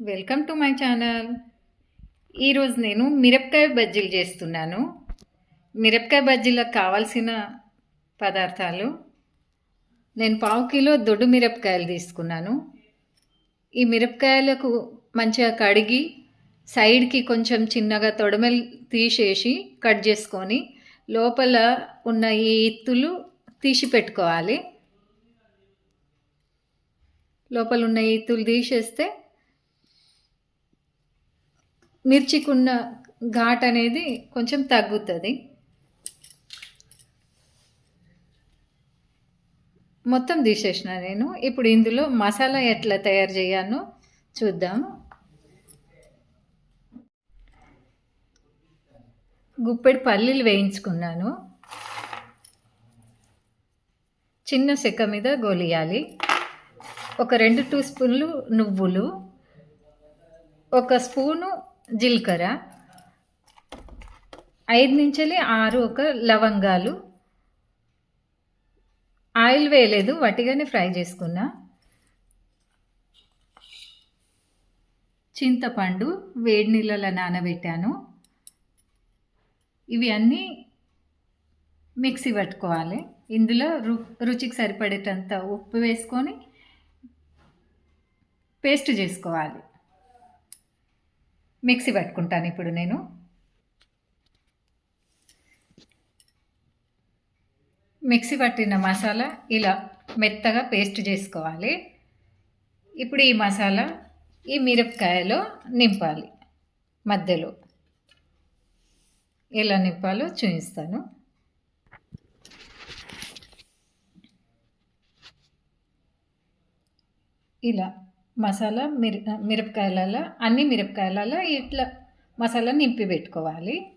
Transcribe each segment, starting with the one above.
Welcome to my channel. ఈరోజు నేను మిరపకాయ బజ్జీలు చేస్తున్నాను. మిరపకాయ బజ్జీలకు కావాల్సిన పదార్థాలు. నేను పావు కిలో దొడ్డు మిరపకాయలు తీసుకున్నాను. ఈ మిరపకాయలకు మంచిగా కడిగి సైడ్కి కొంచెం చిన్నగా తొడమలు తీసేసి కట్ చేసుకొని లోపల ఉన్న ఈ ఇత్తులు తీసి పెట్టుకోవాలి. లోపల ఉన్న ఇత్తులు తీసేస్తే మిర్చికున్న ఘాట్ అనేది కొంచెం తగ్గుతుంది. మొత్తం తీసేసిన నేను. ఇప్పుడు ఇందులో మసాలా ఎట్లా తయారు చేయాలో చూద్దాం. గుప్పెడు పల్లీలు వేయించుకున్నాను. చిన్న సెక్క మీద గోలియాలి. ఒక రెండు టూ స్పూన్లు నువ్వులు. ఒక స్పూను జీలకర్ర. ఐదు నుంచి ఆరు ఒక లవంగాలు. ఆయిల్ వేయలేదు వట్టిగానే ఫ్రై చేసుకున్నా. చింతపండు వేడి నీళ్ళలో నానబెట్టాను. ఇవి అన్నీ మిక్సీ పట్టుకోవాలి. ఇందులో రు రుచికి సరిపడేటంత ఉప్పు వేసుకొని పేస్ట్ చేసుకోవాలి. మిక్సీ పట్టుకుంటాను ఇప్పుడు నేను. మిక్సీ పట్టిన మసాలా ఇలా మెత్తగా పేస్ట్ చేసుకోవాలి. ఇప్పుడు ఈ మసాలా ఈ మిరపకాయలో నింపాలి మధ్యలో. ఎలా నింపాలో చూపిస్తాను. ఇలా మసాలా మిర మిరపకాయలలో అన్ని మిరపకాయలలో ఇట్లా మసాలా నింపి పెట్టుకోవాలి.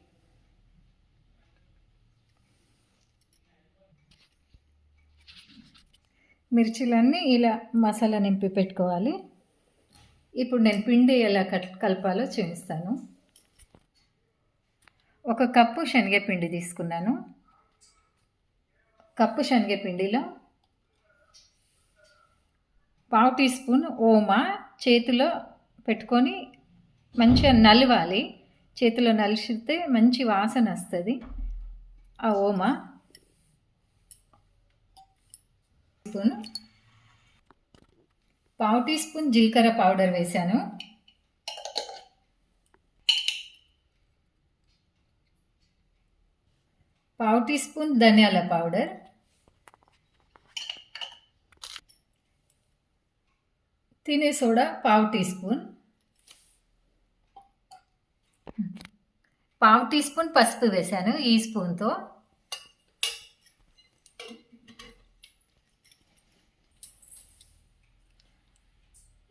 మిర్చిలన్నీ ఇలా మసాలా నింపి పెట్టుకోవాలి. ఇప్పుడు నేను పిండి ఎలా కలపాలో చూపిస్తాను. ఒక కప్పు శనగపిండి తీసుకున్నాను. కప్పు శనగపిండిలో పావు టీ స్పూన్ ఓమా చేతిలో పెట్టుకొని మంచిగా నలవాలి. చేతిలో నలిచితే మంచి వాసన వస్తుంది. ఆ ఓమా స్పూన్. పావు టీ స్పూన్ జీలకర్ర పౌడర్ వేశాను. పావు టీ స్పూన్ ధనియాల పౌడర్. తినే సోడా పావు టీ స్పూన్. పావు టీ స్పూన్ పసుపు వేశాను ఈ స్పూన్తో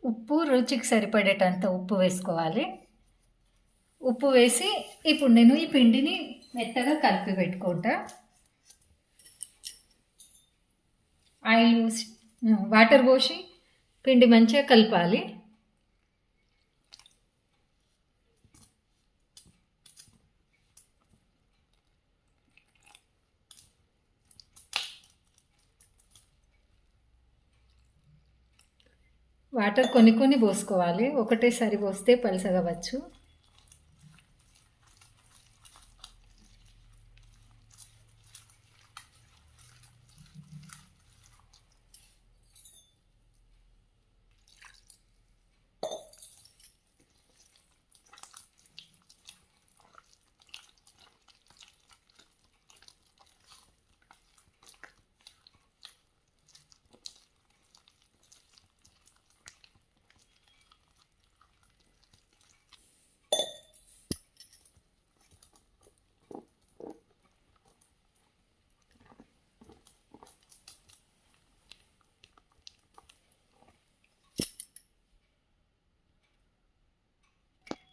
ఉప్పు రుచికి సరిపడేటంత ఉప్పు వేసుకోవాలి. ఉప్పు వేసి ఇప్పుడు నేను ఈ పిండిని మెత్తగా కలిపి పెట్టుకుంటా. ఆయిల్ పోసి వాటర్ పోసి పిండి మంచిగా కలపాలి. వాటర్ కొన్ని కొన్ని పోసుకోవాలి. ఒకటేసారి పోస్తే పలసగవచ్చు.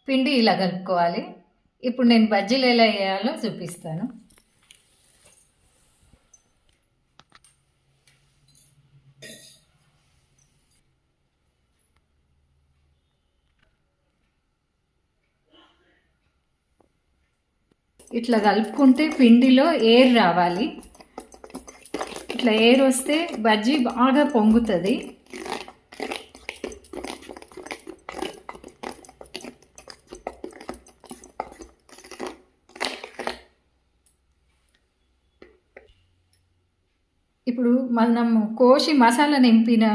పిండి ఇలా కలుపుకోవాలి. ఇప్పుడు నేను బజ్జీలు ఎలా వేయాలో చూపిస్తాను. ఇట్లా కలుపుకుంటే పిండిలో ఎయిర్ రావాలి. ఇట్లా ఎయిర్ వస్తే బజ్జీ బాగా పొంగుతుంది. ఇప్పుడు మనం కోసి మసాలా నింపిన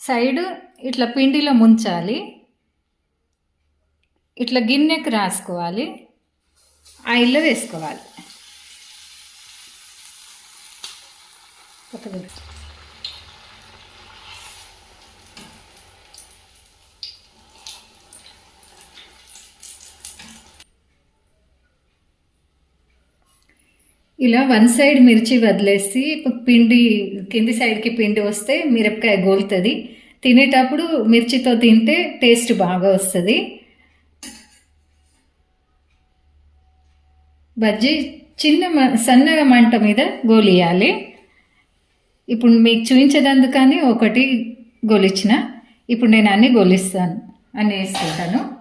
సైడ్ ఇట్లా పిండిలో ముంచాలి. ఇట్లా గిన్నెకి రాసుకోవాలి. ఆయిల్లో వేసుకోవాలి. ఇలా వన్ సైడ్ మిర్చి వదిలేసి పిండి కింది సైడ్కి పిండి వస్తే మిరపకాయ గోలుతుంది. తినేటప్పుడు మిర్చితో తింటే టేస్ట్ బాగా వస్తుంది. బజ్జీ చిన్న సన్నగా మంట మీద గోలియాలి. ఇప్పుడు మీకు చూపించేదందుకని ఒకటి గోలిచ్చిన. ఇప్పుడు నేను అన్ని గోలిస్తాను అని వేసుకుంటాను.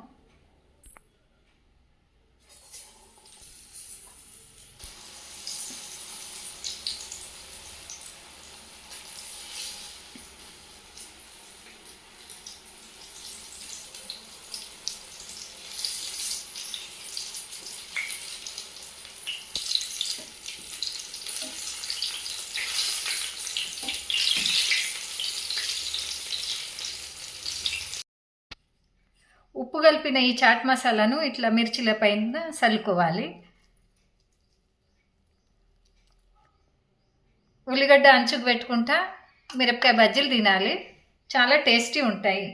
ఉప్పు కలిపిన ఈ చాట్ మసాలాను ఇట్లా మిర్చిల పైన చల్లుకోవాలి. ఉల్లిగడ్డ అంచుకు పెట్టుకుంటా మిరపకాయ బజ్జీలు తినాలి. చాలా టేస్టీ ఉంటాయి.